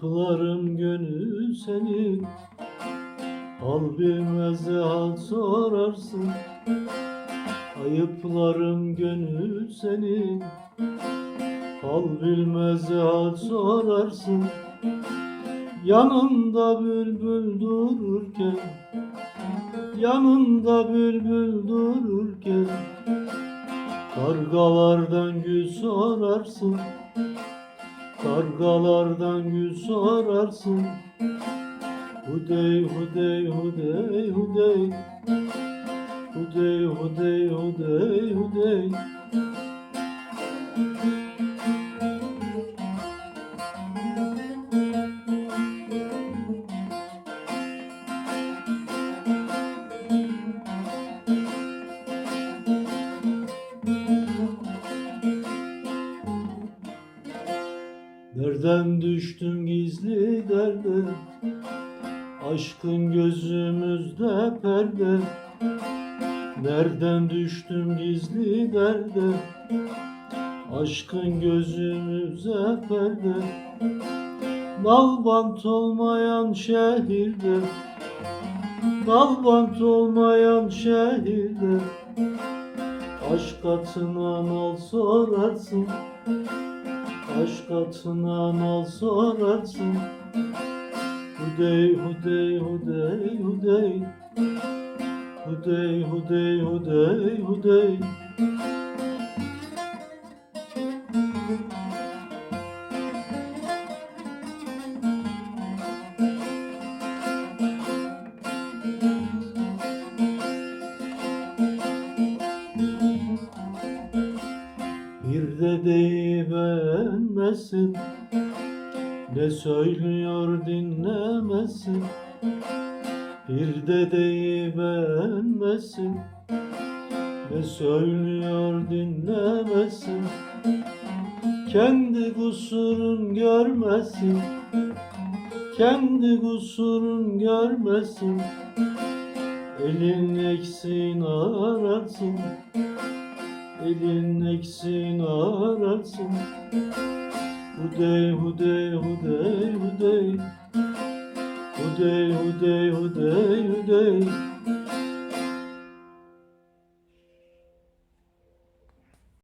Çarplarım gönül senin. Hal bilmez hal sorarsın. Ayıplarım gönül senin. Hal bilmez hal sorarsın. Yanında bülbül dururken Yanında bülbül dururken Kargalardan gül sorarsın. Kargalardan gül sorarsın Hudey hudey hudey hudey. Hudey hudey hudey hudey Nereden düştüm gizli derde? Aşkın gözümüzde perde. Nereden düştüm gizli derde? Aşkın gözümüze perde. Nalbant olmayan şehirde. Nalbant olmayan şehirde. Aşk atına nal sorarsın Aşk atına nal sorarsın. Hudey hudey hudey hudey Hudey hudey hudey hudey Bir dedeyi beğenmesin Ne söylüyor dinlemesin. Bir dedeyi beğenmesin Ne söylüyor dinlemesin. Kendi kusurun görmesin Kendi kusurun görmesin. Elin eksin ararsın Elin eksin ararsın Hudey hudey hudey hudey. Hudey hudey hudey hudey